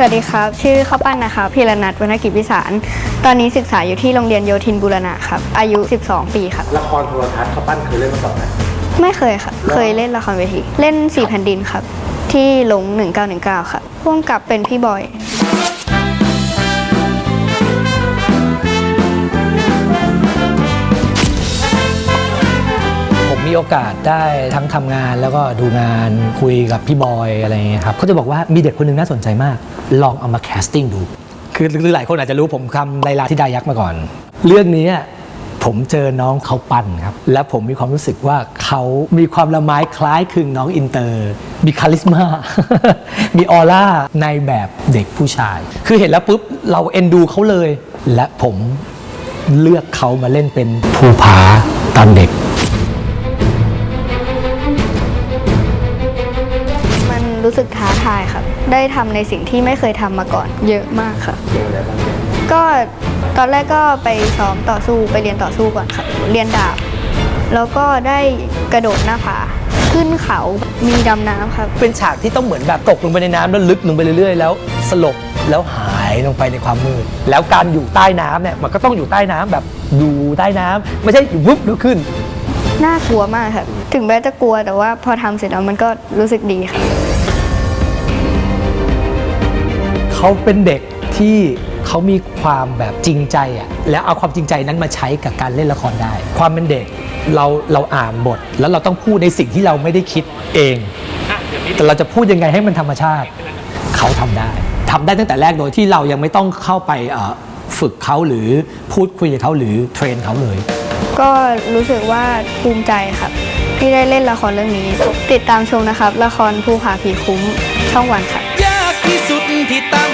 สวัสดีครับ ชื่อข้าวปั้นนะคะพีรนัทวรรณกิจพิสาร ตอนนี้ศึกษาอยู่ที่โรงเรียนโยธินบุรณะครับ อายุ 12 ปีครับ ละครโทรทัศน์เขาปั้นเคยเล่นมาก่อนไหมไม่เคยค่ะ เคยเล่นละครเวที เล่นสี่แผ่นดินครับ ที่หลง 1919 ครับพ่วงกับเป็นพี่บอย มีโอกาสได้ทั้งทำงานแล้วก็ดูงานคุยกับพี่บอยอะไรเงี้ยครับเขาจะบอกว่ามีเด็กคนหนึ่งน่าสนใจมาก ลองเอามาแคสติ้งดู คือคือหลายคนอาจจะรู้ผมทำไลลาที่ดายักษ์มาก่อน เรื่องนี้ผมเจอน้องเขาปั้นครับ และผมมีความรู้สึกว่าเขามีความละไม้คล้ายคลึงน้องอินเตอร์ มีคาลิสมา มีออร่าในแบบเด็กผู้ชาย คือเห็นแล้วปุ๊บเราเอ็นดูเขาเลย และผมเลือกเขามาเล่นเป็นภูผาตอนเด็ก รู้สึกท้าทายครับ ได้ทำในสิ่งที่ไม่เคยทำมาก่อน เยอะมากค่ะ เจออะไรบ้างเนี่ยก็ตอนแรกก็ไปซ้อมต่อสู้ไปเรียนต่อสู้ก่อนครับเรียนดาบ แล้วก็ได้กระโดดหน้าผาขึ้นเขามีดำน้ำครับ เป็นฉากที่ต้องเหมือนแบบตกลงไปในน้ำแล้วลึกลงไปเรื่อยๆ แล้วสลบแล้วหายลงไปในความมืด แล้วการอยู่ใต้น้ำเนี่ยมันก็ต้องอยู่ใต้น้ำแบบอยู่ใต้น้ำไม่ใช่อยู่วุบแล้วขึ้น น่ากลัวมากครับถึงแม้จะกลัวแต่ว่าพอทำเสร็จแล้วมันก็รู้สึกดีครับ เขาเป็นเด็กที่เขามีความแบบจริงใจอะแล้วเอาความจริงใจนั้นมาใช้กับการเล่นละครได้ ความเป็นเด็กเราเราอ่านบท แล้วเราต้องพูดในสิ่งที่เราไม่ได้คิดเอง แต่เราจะพูดยังไงให้มันธรรมชาติ เขาทำได้ทำได้ตั้งแต่แรกโดยที่เรายังไม่ต้องเข้าไปฝึกเขาหรือพูดคุยกับเขาหรือเทรนเขาเลย ก็รู้สึกว่าภูมิใจครับ ที่ได้เล่นละครเรื่องนี้ ติดตามชมนะครับ ละครภูผาผีคุ้มช่องวันค่ะ ยากที่สุดที่ตั้ง